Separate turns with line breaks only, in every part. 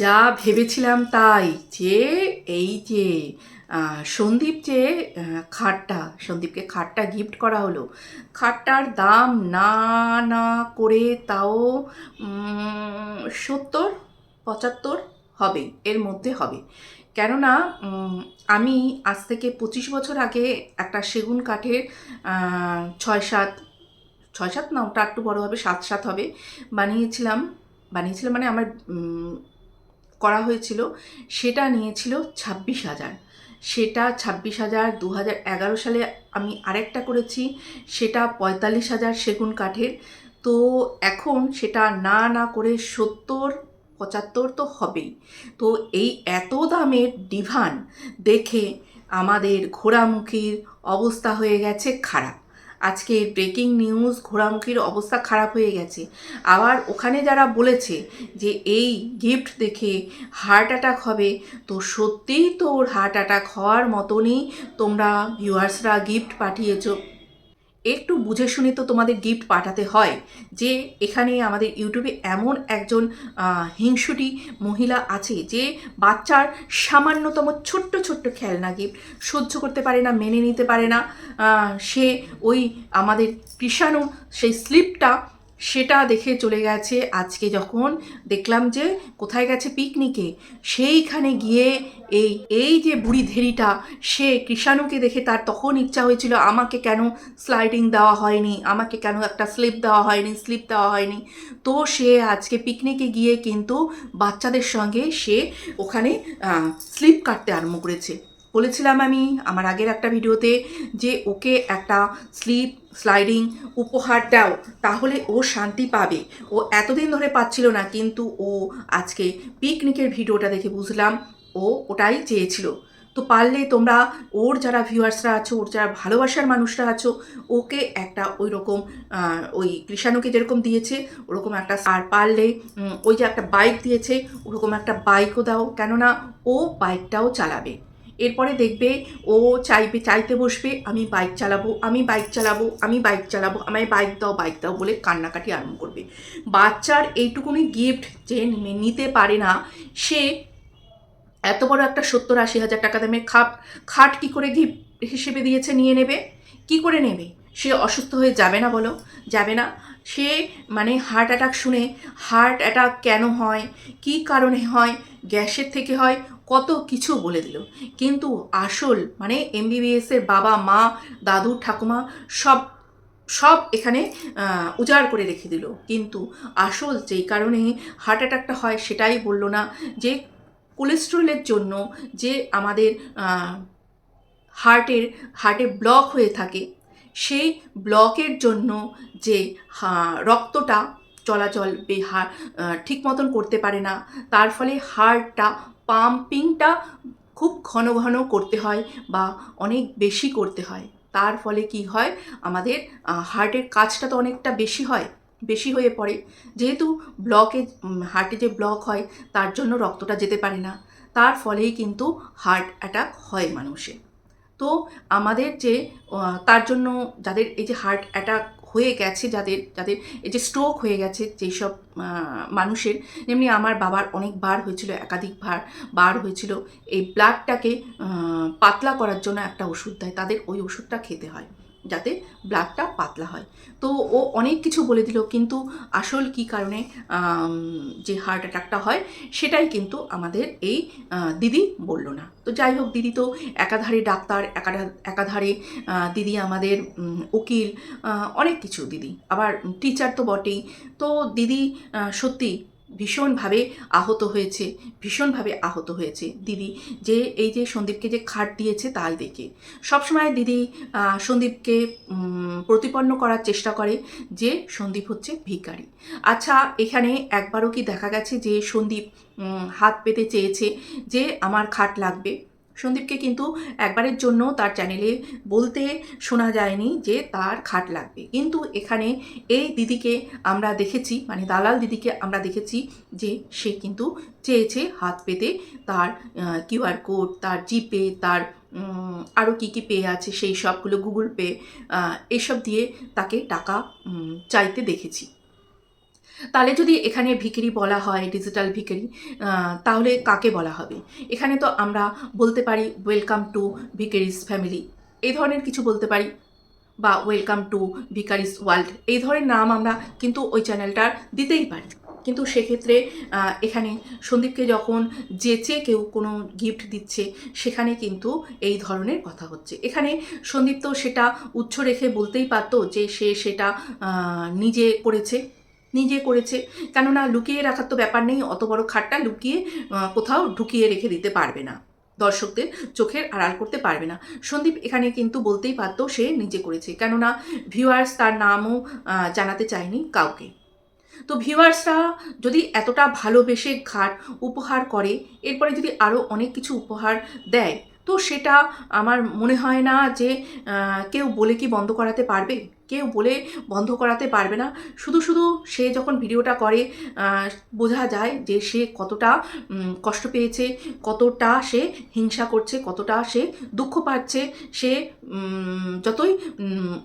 যা ভেবেছিলাম তাই যে, এই যে সন্দীপ যে খাটটা, সন্দীপকে খাটটা গিফট করা হলো, খাটটার দাম না না করে তাও সত্তর, পঁচাত্তর হবে, এর মধ্যে হবে। কেননা আমি আজ থেকে পঁচিশ বছর আগে একটা সেগুন কাঠের ছয় সাত ছয় সাত না, ওটা একটু বড়ো হবে, সাত সাত হবে, বানিয়েছিলাম বানিয়েছিলাম মানে আমার করা হয়েছিল, সেটা নিয়েছিল ছাব্বিশ হাজার। সেটা ছাব্বিশ হাজার দু হাজার এগারো সালে আমি আরেকটা করেছি, সেটা পঁয়তাল্লিশ হাজার সেগুন কাঠের। তো এখন সেটা না না করে সত্তর, পঁচাত্তর তো হবেই। তো এই এত দামের ডিভান দেখে আমাদের ঘোড়ামুখীর অবস্থা হয়ে গেছে খারাপ। আজকে ব্রেকিং নিউজ ঘোড়ামুখির অবস্থা খারাপ হয়ে গেছে। আবার ওখানে যারা বলেছে যে এই গিফট দেখে হার্ট অ্যাটাক হবে, তো সত্যিই তো ওর হার্ট অ্যাটাক হওয়ার মতনই তোমরা ভিউয়ার্সরা গিফট পাঠিয়েছো। একটু বুঝে শুনে তো তোমাদের গিফট পাঠাতে হয় যে এখানে আমাদের ইউটিউবে এমন একজন হিংসুটি মহিলা আছে যে বাচ্চার সামান্যতম ছোট্ট ছোট্ট খেলনা গিফট সহ্য করতে পারে না, মেনে নিতে পারে না। সে ওই আমাদের কৃষাণু, সেই স্লিপটা সেটা দেখে চলে গেছে। আজকে যখন দেখলাম যে কোথায় গেছে পিকনিকে, সেইখানে গিয়ে এই এই যে বুড়ি ধেরিটা, সে কৃষাণুকে দেখে তার তখন ইচ্ছা হয়েছিল, আমাকে কেন স্লাইডিং দেওয়া হয়নি, আমাকে কেন একটা স্লিপ দেওয়া হয়নি স্লিপ দেওয়া হয়নি। তো সে আজকে পিকনিকে গিয়ে কিন্তু বাচ্চাদের সঙ্গে সে ওখানে স্লিপ কাটতে আরম্ভ করেছে। বলেছিলাম আমি আমার আগের একটা ভিডিওতে যে ওকে একটা স্লিপ স্লাইডিং উপহার দাও তাহলে ও শান্তি পাবে। ও এতদিন ধরে পাচ্ছিল না, কিন্তু ও আজকে পিকনিকের ভিডিওটা দেখে বুঝলাম, ও ওটাই চেয়েছিল। তো পারলে তোমরা, ওর যারা ভিউয়ার্সরা আছো, ওর যারা ভালোবাসার মানুষরা আছো, ওকে একটা ওই রকম ওই কৃষাণুকে যেরকম দিয়েছে, ওরকম একটা আর পারলে ওই যে একটা বাইক দিয়েছে, ওরকম একটা বাইকও দাও। কেননা ও বাইকটাও চালাবে। এরপরে দেখবে ও চাইবে, চাইতে বসবে, আমি বাইক চালাবো, আমি বাইক চালাবো, আমি বাইক চালাবো, আমায় বাইক দাও বাইক দাও বলে কান্নাকাটি আরম্ভ করবে। বাচ্চার এইটুকুনি গিফট যে নিতে পারে না, সে এত বড় একটা সত্তর আশি হাজার টাকা দামের খাপ খাট কি করে গিফট হিসেবে দিয়েছে নিয়ে নেবে? কি করে নেবে? সে অসুস্থ হয়ে যাবে না বলো? যাবে না। সে মানে হার্ট অ্যাটাক শুনে হার্ট অ্যাটাক কেন হয়? কি কারণে হয়? গ্যাসের থেকে হয়? কত কিছু বলে দিল। কিন্তু আসল মানে এমবিবিএস এর বাবা, মা, দাদু, ঠাকুমা সব সব এখানে উজাড় করে রেখে দিল। কিন্তু আসল যেই কারণে হার্ট অ্যাটাকটা হয় সেটাই বলল না যে কোলেস্ট্রলের জন্য যে আমাদের হার্টের হার্টে ব্লক হয়ে থাকে, সেই ব্লকের জন্য যে রক্তটা চলাচল ঠিক মতন করতে পারে না, তার ফলে হার্টটা পাম্পিংটা খুব ঘন ঘন করতে হয় বা অনেক বেশি করতে হয়। তার ফলে কি হয়? আমাদের হার্টের কাজটা তো অনেকটা বেশি হয়, বেশি হয়ে পড়ে। যেহেতু ব্লকে হার্টে যে ব্লক হয়, তার জন্য রক্তটা যেতে পারে না। তার ফলেই কিন্তু হার্ট অ্যাটাক হয় মানুষের। তো আমাদের যে তার জন্য যাদের এই যে হার্ট অ্যাটাক হয়ে গেছে যাদের যাদের এই যে স্ট্রোক হয়ে গেছে যেই সব মানুষের যেমনি আমার বাবার অনেক বার হয়েছিল একাধিকবার বার হয়েছিল এই ব্লাডটাকে পাতলা করার জন্য একটা ওষুধ দেয়, তাদের ওই ওষুধটা খেতে হয়। যাতে ব্লাডটা পাতলা হয়। তো ও অনেক কিছু বলে দিল, কিন্তু আসল কি কারণে যে হার্ট অ্যাটাকটা হয়, সেটাই কিন্তু আমাদের এই দিদি বলল না। তো যাই হোক, দিদি তো একাধারে ডাক্তার, একাধা, একাধারে দিদি আমাদের উকিল অনেক কিছু দিদি। আবার টিচার তো বটেই। তো দিদি সত্যি ভীষণভাবে আহত হয়েছে, ভীষণভাবে আহত হয়েছে। দিদি, যে, এই যে সন্দীপকে যে খাট দিয়েছে তাই দেখে। সবসময় দিদি সন্দীপকে প্রতিপন্ন করার চেষ্টা করে যে সন্দীপ হচ্ছে ভিকারি আচ্ছা এখানে একবারও কি দেখা গেছে যে সন্দীপ হাত পেতে চেয়েছে যে আমার খাট লাগবে? সন্দীপকে কিন্তু একবারের জন্য তার চ্যানেলে বলতে শোনা যায়নি যে তার খাট লাগবে। কিন্তু এখানে এই দিদিকে আমরা দেখেছি মানে দালাল দিদিকে আমরা দেখেছি যে সে কিন্তু চেয়েছে হাত পেতে তার কিউআর কোড, তার জিপে, তার আরও কী কী পে আছে, সেই সবগুলো গুগল পে এসব দিয়ে তাকে টাকা চাইতে দেখেছি। তাহলে যদি এখানে ভিখারি বলা হয় ডিজিটাল আহ, তাহলে কাকে বলা হবে? এখানে তো আমরা বলতে পারি ওয়েলকাম টু ভিকারিস ফ্যামিলি এই ধরনের কিছু বলতে পারি বা ওয়েলকাম টু ভিকারিস ওয়ার্ল্ড এই ধরনের নাম আমরা কিন্তু ওই চ্যানেলটার দিতেই পারি। কিন্তু সেক্ষেত্রে এখানে সন্দীপকে যখন যেচে কেউ কোনো গিফট দিচ্ছে সেখানে কিন্তু এই ধরনের কথা হচ্ছে। এখানে সন্দীপ তো সেটা উচ্চ রেখে বলতেই পারতো যে সে সেটা নিজে করেছে। নিজে করেছে। কেননা লুকিয়ে রাখার তো ব্যাপার নেই, অত বড় খাটটা লুকিয়ে কোথাও ঢুকিয়ে রেখে দিতে পারবে না। দর্শকদের চোখের আড়াল করতে পারবে না। সন্দীপ এখানে কিন্তু বলতেই পারতো সে নিজে করেছে, কেননা ভিউয়ার্স তার নামও জানাতে চায়নি কাউকে। তো ভিউয়ার্সরা যদি এতটা ভালোবেসে ঘাট উপহার করে, এরপরে যদি আরও অনেক কিছু উপহার দেয় তো সেটা আমার মনে হয় না যে কেউ বলে কি বন্ধ করাতে পারবে? কেউ বলে বন্ধ করাতে পারবে না। শুধু শুধু সে যখন ভিডিওটা করে বোঝা যায় যে সে কতটা কষ্ট পেয়েছে, কতটা সে হিংসা করছে, কতটা সে দুঃখ পাচ্ছে। সে যতই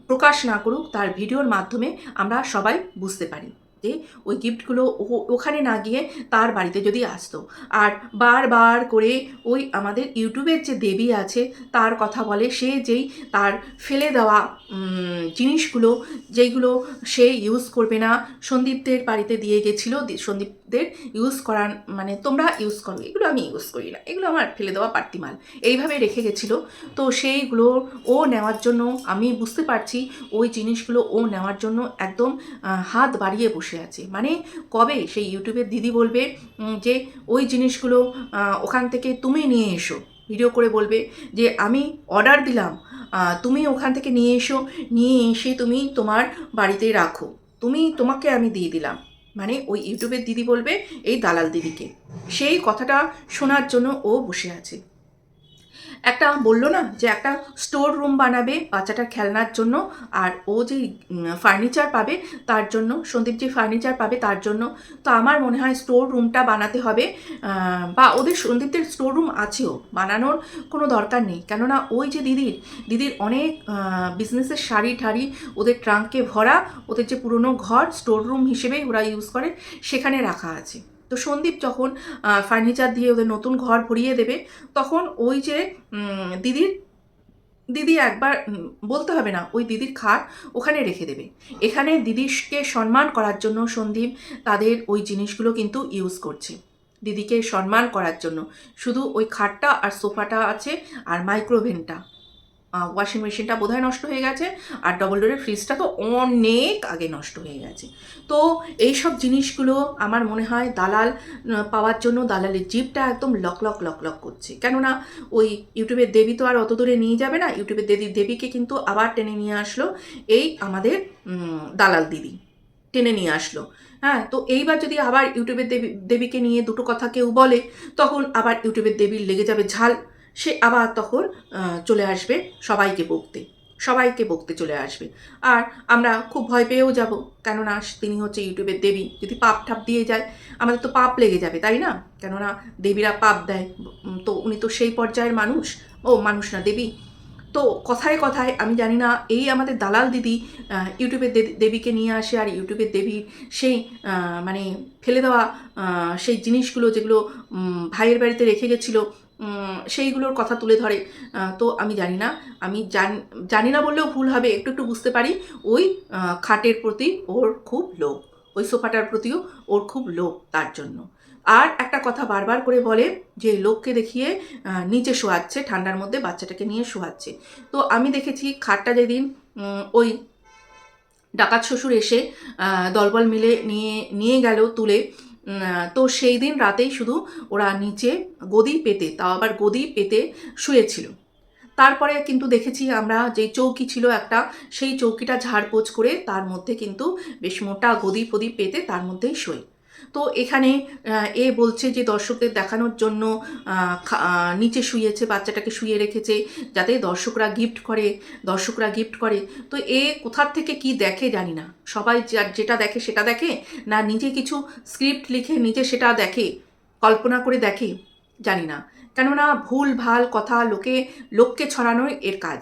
প্রকাশ না করুক, তার ভিডিওর মাধ্যমে আমরা সবাই বুঝতে পারি। যে ওই গিফটগুলো ওখানে না গিয়ে তার বাড়িতে যদি আসতো। আর বারবার করে ওই আমাদের ইউটিউবের যে দেবী আছে, তার কথা বলে, সে যেই তার ফেলে দেওয়া জিনিসগুলো, যেইগুলো সে ইউজ করবে না, সন্দীপদের বাড়িতে দিয়ে গেছিল, দি- সন্দীপদের ইউজ করার মানে তোমরা ইউজ করো এগুলো আমি ইউজ করি না। এগুলো আমার ফেলে দেওয়া পার্টি মাল এইভাবে রেখে গেছিল। তো সেইগুলো ও নেওয়ার জন্য আমি বুঝতে পারছি ওই জিনিসগুলো ও নেওয়ার জন্য একদম হাত বাড়িয়ে বসে আছে। মানে কবে সেই ইউটিউবের দিদি বলবে যে ওই জিনিসগুলো ওখান থেকে তুমি নিয়ে এসো। ভিডিও করে বলবে যে, আমি অর্ডার দিলাম। তুমি ওখান থেকে নিয়ে এসো। নিয়ে এসে তুমি তোমার বাড়িতে রাখো। তুমি তোমাকে আমি দিয়ে দিলাম। মানে ওই ইউটিউবের দিদি বলবে, এই দালাল দিদিকে। সেই কথাটা শোনার জন্য ও বসে আছে। একটা বলল না যে একটা স্টোর রুম বানাবে বাচ্চাটার খেলনার জন্য, আর ও যে ফার্নিচার পাবে তার জন্য, সন্দীপ যে ফার্নিচার পাবে তার জন্য। তো আমার মনে হয় স্টোর রুমটা বানাতে হবে বা ওদের সন্দীপদের স্টোর রুম আছেও, বানানোর কোনো দরকার নেই। কেননা ওই যে দিদির দিদির অনেক বিজনেসের শাড়ি ঠাড়ি ওদের ট্রাঙ্কে ভরা, ওদের যে পুরনো ঘর স্টোর রুম হিসেবেই ওরা ইউজ করে, সেখানে রাখা আছে। তো সন্দীপ যখন ফার্নিচার দিয়ে ওদের নতুন ঘর ভরিয়ে দেবে, তখন ওই যে দিদির, দিদি একবার বলতে হবে না, ওই দিদির খাট ওখানে রেখে দেবে। এখানে দিদিকে সম্মান করার জন্য সন্দীপ তাদের ওই জিনিসগুলো কিন্তু ইউজ করছে। দিদিকে সম্মান করার জন্য। শুধু ওই খাটটা আর সোফাটা আছে আর মাইক্রোভেনটা ওয়াশিং মেশিনটা বোধহয় নষ্ট হয়ে গেছে, আর ডবল ডোরের ফ্রিজটা তো অনেক আগে নষ্ট হয়ে গেছে। তো এই সব জিনিসগুলো আমার মনে হয় দালাল পাওয়ার জন্য দালালের জিপটা একদম লক লক লক লক করছে। কেননা ওই ইউটিউবের দেবী তো আর অত দূরে নিয়ে যাবে না, ইউটিউবের দেবী, দেবীকে কিন্তু আবার টেনে নিয়ে আসলো এই আমাদের দালাল দিদি। টেনে নিয়ে আসলো। হ্যাঁ তো এইবার যদি আবার ইউটিউবের দেবী, দেবীকে নিয়ে দুটো কথা কেউ বলে, তখন আবার ইউটিউবের দেবীর লেগে যাবে ঝাল। সে আবার তখন চলে আসবে সবাইকে বকতে। সবাইকে বকতে চলে আসবে। আর আমরা খুব ভয় পেয়েও যাব, কেননা তিনি হচ্ছে ইউটিউবের দেবী। যদি পাপ ঠাপ দিয়ে যায়, আমাদের তো পাপ লেগে যাবে, তাই না? কেননা দেবীরা পাপ দেয়। তো উনি তো সেই পর্যায়ের মানুষ। ও, মানুষ না, দেবী। তো কথায় কথায়, আমি জানি না, এই আমাদের দালাল দিদি ইউটিউবের দেবীকে নিয়ে আসে আর ইউটিউবের দেবীর সেই মানে ফেলে দেওয়া সেই জিনিসগুলো যেগুলো ভাইয়ের বাড়িতে রেখে গেছিল সেইগুলোর কথা তুলে ধরে। তো আমি জানি না, আমি জানি না বললেও ভুল হবে, একটু একটু বুঝতে পারি। ওই খাটের প্রতি ওর খুব লোভ, ওই সোফাটার প্রতিও ওর খুব লোভ তার জন্য। আর একটা কথা বারবার করে বলে যে, লোককে দেখিয়ে নিচে শোয়াচ্ছে, ঠান্ডার মধ্যে বাচ্চাটাকে নিয়ে শোয়াচ্ছে। তো আমি দেখেছি খাটটা যেদিন ওই ডাকাত শ্বশুর এসে দলবল মিলে নিয়ে নিয়ে গেল, তুলে তো সেই দিন রাতেই শুধু ওরা নিচে গদি পেতে, তাও আবার গদি পেতে শুয়েছিল। তারপরে কিন্তু দেখেছি আমরা যে চৌকি ছিল একটা, সেই চৌকিটা ঝাড়পোছ করে তার মধ্যে কিন্তু বেশ মোটা গদি ফদি পেতে তার মধ্যেই শোয়। তো এখানে এ বলছে যে দর্শকদের দেখানোর জন্য নিচে শুয়েছে, বাচ্চাটাকে শুয়ে রেখেছে যাতে দর্শকরা গিফট করে, দর্শকরা গিফট করে। তো এ কোথার থেকে কি দেখে জানি না। সবাই যেটা দেখে সেটা দেখে না নিজে কিছু স্ক্রিপ্ট লিখে নিজে সেটা দেখে, কল্পনা করে দেখে, জানি না। কেননা ভুল, ভালো কথা লোকে, লোককে ছড়ানোই এর কাজ।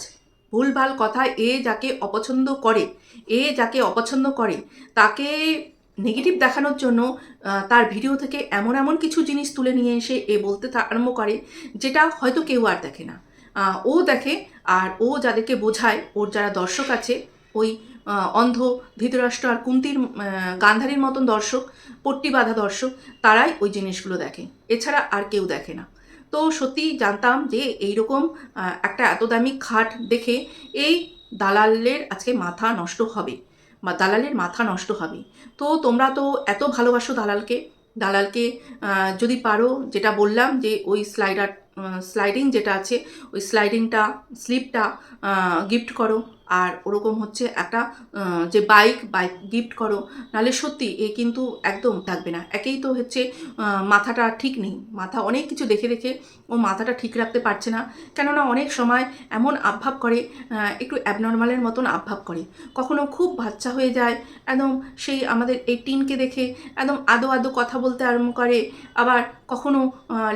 ভুল, ভালো কথা এ যাকে অপছন্দ করে, এ যাকে অপছন্দ করে, তাকে নেগেটিভ দেখানোর জন্য তার ভিডিও থেকে এমন এমন কিছু জিনিস তুলে নিয়ে এসে এ বলতে আরম্ভ করে, যেটা হয়তো কেউ আর দেখে না। ও দেখে আর ও যাদেরকে বোঝায়, ওর যারা দর্শক আছে, ওই অন্ধ ধৃতরাষ্ট্র আর কুন্তির গান্ধারীর মতন দর্শক, পট্টি বাঁধা দর্শক, তারাই ওই জিনিসগুলো দেখে। এছাড়া আর কেউ দেখে না। তো সত্যি জানতাম যে এইরকম একটা এত দামি খাট দেখে এই দালালের আজকে মাথা নষ্ট হবে। বা দালালের মাথা নষ্ট হবে। তো তোমরা তো এত ভালোবাসো দালালকে। দালালকে যদি পারো, যেটা বললাম যে ওই স্লাইডার স্লাইডিং যেটা আছে, ওই স্লাইডিংটা স্লিপটা গিফট করো। আর ওরকম হচ্ছে একটা যে বাইক বাইক গিফট করো। নাহলে সত্যি এ কিন্তু একদম থাকবে না। একেই তো হচ্ছে মাথাটা ঠিক নেই। মাথা অনেক কিছু দেখে দেখে ও মাথাটা ঠিক রাখতে পারছে না। কেননা অনেক সময় এমন আবভাব করে একটু অ্যাবনর্মালের মতন আবভাব করে। কখনো খুব বাচ্চা হয়ে যায়, একদম সেই আমাদের এই টিনকে দেখে একদম আদো আদো কথা বলতে আরম্ভ করে। আবার কখনো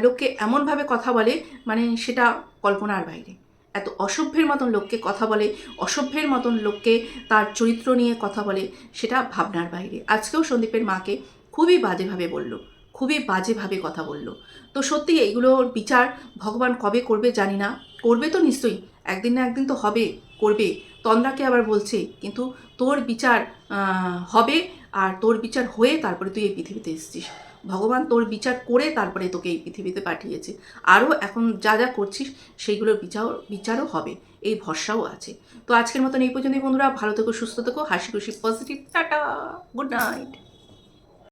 লোককে এমনভাবে কথা বলে মানে সেটা কল্পনার বাইরে। এত অসভ্যের মতন লোককে কথা বলে, অসভ্যের মতন লোককে তার চরিত্র নিয়ে কথা বলে, সেটা ভাবনার বাইরে। আজকেও সন্দীপের মাকে খুবই বাজেভাবে বলল, খুবই বাজেভাবে কথা বলল। তো সত্যি এইগুলোর বিচার ভগবান কবে করবে জানি না। করবে তো নিশ্চয়ই, একদিন না একদিন তো হবে, করবে। তন্দ্রাকে আবার বলছে, কিন্তু তোর বিচার হবে, আর তোর বিচার হয়ে তারপরে তুই এই পৃথিবীতে এসেছিস। ভগবান তোর বিচার করে তারপরে তোকে এই পৃথিবীতে পাঠিয়েছে। আরও এখন যা যা করছিস, সেইগুলোর বিচার, বিচারও হবে। এই ভরসাও আছে। তো আজকের মতন এই পর্যন্তই বন্ধুরা। ভালো থেকো, সুস্থ থেকো। হাসি খুশি, পজিটিভ। টাটা! Good night!